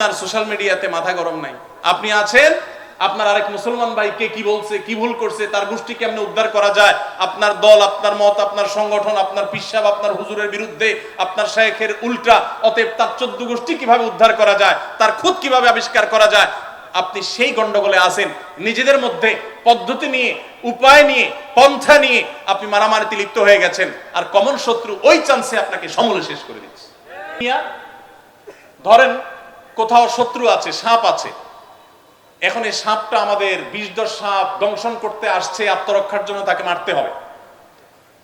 আপনার সোশ্যাল মিডিয়াতে মাথা গরম নাই। আপনি আছেন? আপনার আরেক মুসলমান ভাইকে কি বলছে, কি ভুল করছে, তার গোষ্ঠী কেমনে উদ্ধার করা যায়? আপনার দল, আপনার মত, আপনার সংগঠন, আপনার পিসাব, আপনার হুজুরের বিরুদ্ধে, আপনার শেখের উল্টা, অতএব তার চোদ্দ গোষ্ঠী কীভাবে উদ্ধার করা যায়, তার খুদ কীভাবে আবিষ্কার করা যায়? আপনি সেই গন্ডগোলে আসেন নিজেদের মধ্যে পদ্ধতি নিয়ে, উপায় নিয়ে, পন্থা নিয়ে আপনি মারামারিতে লিপ্ত হয়ে গেছেন। আর কমন শত্রু ওই চান্সে আপনাকে সমূলে শেষ করে দিচ্ছে। ধরেন কোথাও শত্রু আছে, সাপ আছে। এখন এই সাপটা আমাদের বিষধর সাপ দংশন করতে আসছে, আত্মরক্ষার জন্য তাকে মারতে হবে।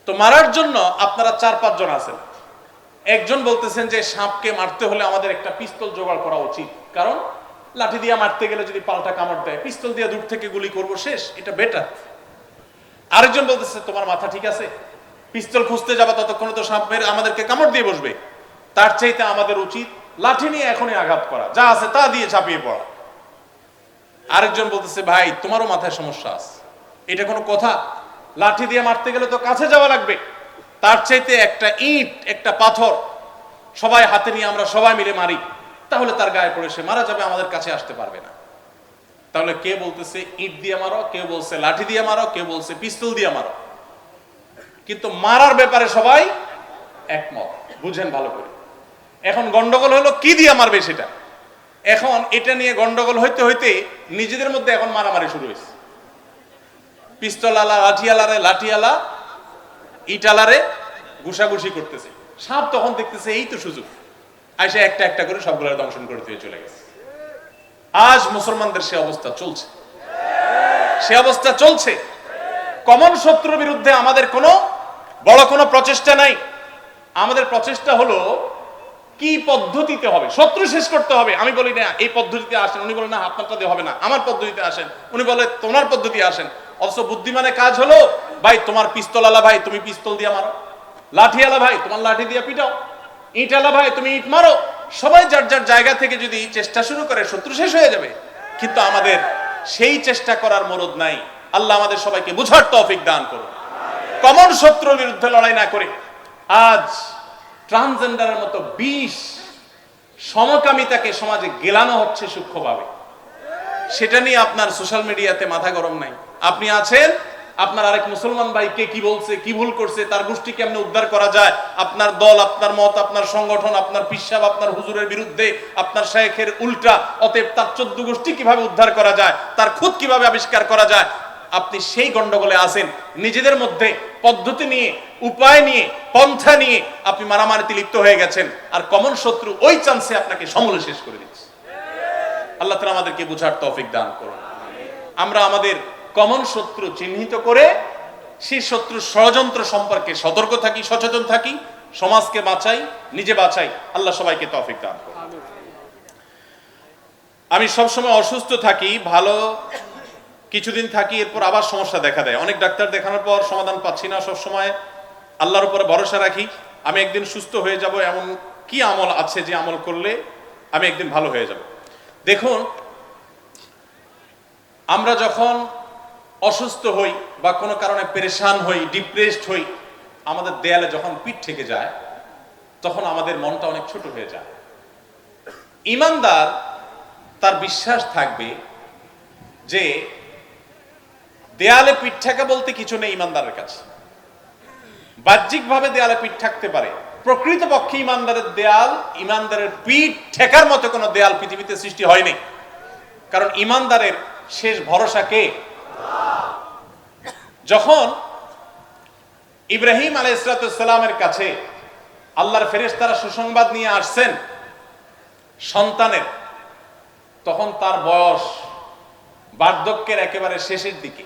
তো মারার জন্য আপনারা চার পাঁচজন আছেন। একজন বলতেছেন যে সাপকে মারতে হলে আমাদের একটা পিস্তল জোগাড় করা উচিত। কারণ লাঠি দিয়ে মারতে গেলে যদি পাল্টা কামড় দেয়, পিস্তল দিয়ে দূর থেকে গুলি করব, শেষ, এটা বেটার আরেকজন বলতেছে, তোমার মাথা ঠিক আছে? পিস্তল খুঁজতে যাবা ততক্ষণে তো সাপ মেরে আমাদেরকে কামড় দিয়ে বসবে। তার চাইতে আমাদের উচিত লাঠি নিয়ে এখনই আঘাত করা। যা আছে তা দিয়ে চাপিয়ে পড়া। আরেকজন বলতেছে, ভাই, তোমারও মাথায় সমস্যা আছে। এটা কোনো কথা? লাঠি দিয়ে মারতে গেলে তো কাছে যাওয়া লাগবে। তার চাইতে একটা ইট, একটা পাথর সবাই হাতে নিয়ে আমরা সবাই মিলে মারি। তাহলে তার গায়ে পড়ে সে মারা যাবে, আমাদের কাছে আসতে পারবে না। তাহলে কে বলতেছে, ইট দিয়ে মারো কেউ বলছে, লাঠি দিয়ে মারো কেউ বলছে, পিস্তল দিয়ে মারো কিন্তু মারার ব্যাপারে সবাই একমত। বুঝেন ভালো করে। এখন গন্ডগোল হলো, কি দিয়ে মারবে সেটা? এখন এটা নিয়ে গন্ডগোল হইতে হইতে নিজেদের মধ্যে এখন মারামারি শুরু হয়েছে। পিস্তল আলা লাঠিয়ালারে, লাঠিয়ালা, ইটালারে ঘুষাঘুষি করতেছে। সাপ তখন দেখতেছে, এই তো সুযোগ। আইসা একটা একটা করে সবগুলো দংশন করতে দিয়ে চলে গেছে। আজ মুসলমানদের সে অবস্থা চলছে। সে অবস্থা চলছে। কমন শত্রুর বিরুদ্ধে আমাদের কোনো বড় কোনো প্রচেষ্টা নাই। আমাদের প্রচেষ্টা হলো কি পদ্ধতিতে হবে? শত্রু শেষ করতে হবে। আমি বলি, না, এই পদ্ধতিতে আসেন। উনি বলেন না আপনারটা দিয়ে হবে না। আমার পদ্ধতিতে আসেন। উনি বলে, তোমার পদ্ধতি আসেন। অথচ বুদ্ধিমানের কাজ হলো, ভাই, তোমার পিস্তল আলা ভাই, তুমি পিস্তল দিয়ে মারো। লাঠি আলা ভাই, তোমার লাঠি দিয়ে পিটাও। ইট আলা ভাই, তুমি ইট মারো। সবাই যার যার জায়গা থেকে যদি চেষ্টা শুরু করে, শত্রু শেষ হয়ে যাবে। কিন্তু আমাদের সেই চেষ্টা করার মরদ নাই। আল্লাহ আমাদের সবাইকে বুঝার তৌফিক দান করুন। কমন শত্রুর বিরুদ্ধে লড়াই না করে। আজ ট্রান্সজেন্ডারের মতো বিষ সমকামিতাকে সমাজে গেলানো হচ্ছে সূক্ষ্মভাবে। সেটা নিয়ে আপনার সোশ্যাল মিডিয়াতে মাথা গরম নাই। আপনি আছেন, আপনার আরেক মুসলমান ভাই কে কি বলছে, কি ভুল করছে, তার গোষ্ঠী কেমনে উদ্ধার করা যায়, আপনার দল, আপনার মত, আপনার সংগঠন, আপনার পিসাব, আপনার হুজুরের বিরুদ্ধে, আপনার শেখের উল্টা, অতএব তার চোদ্দ গোষ্ঠী কীভাবে উদ্ধার করা যায়, তার খুদ কীভাবে আবিষ্কার করা যায় আপনি সেই গন্ডগোলে আসেন নিজেদের মধ্যে পদ্ধতি নিয়ে, উপায় নিয়ে, পন্থা নিয়ে আপনি মারামারিতে লিপ্ত হয়ে গেছেন। আর কমন শত্রু ওই চান্সে আপনাকে সমূলে শেষ করে দিচ্ছে। আল্লাহ তালা আমাদেরকে বুঝার তৌফিক দান করুন। আমরা আমাদের কমন শত্রু চিহ্নিত করে সেই শত্রু ষড়যন্ত্র সম্পর্কে সতর্ক থাকি, সচেতন থাকি, সমাজকে বাঁচাই, নিজে বাঁচাই। আল্লাহ সবাইকে তৌফিক দান করুন। আমি সবসময় অসুস্থ থাকি, ভালো কিছুদিন থাকি, এরপর আবার সমস্যা দেখা দেয়। অনেক ডাক্তার দেখানোর পর সমাধান পাচ্ছি না সব সময় আল্লাহর উপরে ভরসা রাখি, আমি একদিন সুস্থ হয়ে যাব, এমন কি আমল আছে যে আমল করলে আমি একদিন ভালো হয়ে যাব? দেখুন, আমরা যখন অসুস্থ হই বা কোনো কারণে পেরেশান হই ডিপ্রেসড হই, আমাদের দেয়ালে যখন পিঠ থেকে যায়, তখন আমাদের মনটা অনেক ছোট হয়ে যায়। ইমানদার তার বিশ্বাস থাকবে যে দেয়ালে পিঠ ঠেকা বলতে কিছু নেই ইমানদারের কাছে। বাহ্যিকভাবে দেয়ালে পিঠ থাকতে পারে। প্রকৃত পক্ষে ইমানদারের দেয়াল, ইমানদারের পিঠ ঠেকার মতো কোনো দেয়াল পৃথিবীতে সৃষ্টি হয়নি। কারণ ইমানদারের শেষ ভরসা কে? যখন ইব্রাহিম আলাইসালামের কাছে আল্লাহর ফেরেশতারা সুসংবাদ নিয়ে আসছেন সন্তানের, তখন তার বয়স বার্ধক্যের একেবারে শেষের দিকে।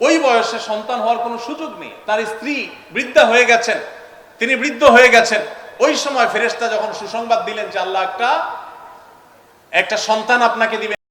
ওই বয়সে সন্তান হওয়ার কোনো সুযোগ নেই। তার স্ত্রী বৃদ্ধা হয়ে গেছেন, তিনি বৃদ্ধ হয়ে গেছেন। ওই সময় ফেরেস্তা যখন সুসংবাদ দিলেন যে আল্লাহ একটা একটা সন্তান আপনাকে দিবেন।